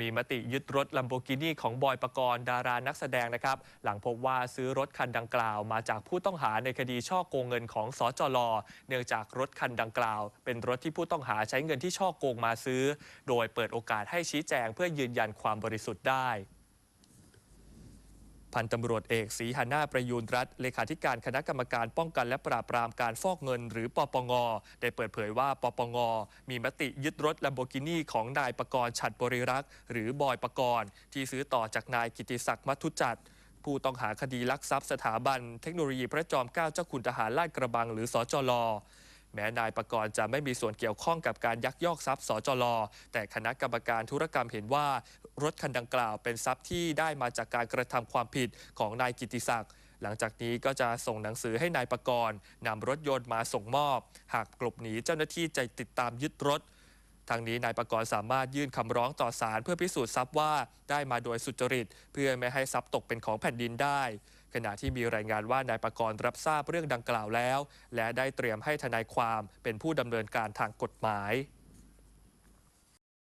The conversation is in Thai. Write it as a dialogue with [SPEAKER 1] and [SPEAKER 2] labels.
[SPEAKER 1] มีมติยึดรถลัมโบกินีของบอยปกรณ์ดารานักแสดงนะครับ หลังพบว่าซื้อรถคันดังกล่าว มาจากผู้ต้องหาในคดีช่อโกงเงินของสจลเนื่องจากรถคันดังกล่าว เป็นรถที่ผู้ต้องหาใช้เงินที่ช่อโกงมาซื้อ โดยเปิดโอกาสให้ชี้แจงเพื่อยืนยันความบริสุทธิ์ได้ พันตำรวจเอกศรีหานาประยูนรัฐเลขาธิการคณะกรรมการป้องกันและปราบปรามการฟอกเงิน หรือปปง ได้เปิดเผยว่าปปง มีมติยึดรถลัมโบกินีของนายประกรณ์ฉัดบริรักษ์หรือบอยประกรณ์ที่ซื้อต่อจากนายกิติศักดิ์มัทุจัดผู้ต้องหาคดีลักทรัพย์สถาบัน เทคโนโลยีพระจอมเกล้าเจ้าคุณทหารลาดกระบังหรือสจล แม้นายประกรณ์จะไม่มีส่วนเกี่ยวข้องกับการยักยอกทรัพย์สจลแต่คณะกรรมการธุรกรรมเห็นว่ารถคันดังกล่าวเป็นทรัพย์ที่ได้มาจากการกระทำความผิดของนายกิติศักดิ์หลังจากนี้ก็จะส่งหนังสือให้นายประกรณ์นำรถยนต์มาส่งมอบ หากกลบหนีเจ้าหน้าที่จะติดตามยึดรถทางนี้นายประกรณ์สามารถยื่นคำร้องต่อศาลเพื่อพิสูจน์ทรัพย์ว่าได้มาโดยสุจริต เพื่อไม่ให้ทรัพย์ตกเป็นของแผ่นดินได้ ขณะที่มีรายงานว่านายประกรณ์รับทราบเรื่องดังกล่าวแล้ว และได้เตรียมให้ทนายความเป็นผู้ดำเนินการทางกฎหมาย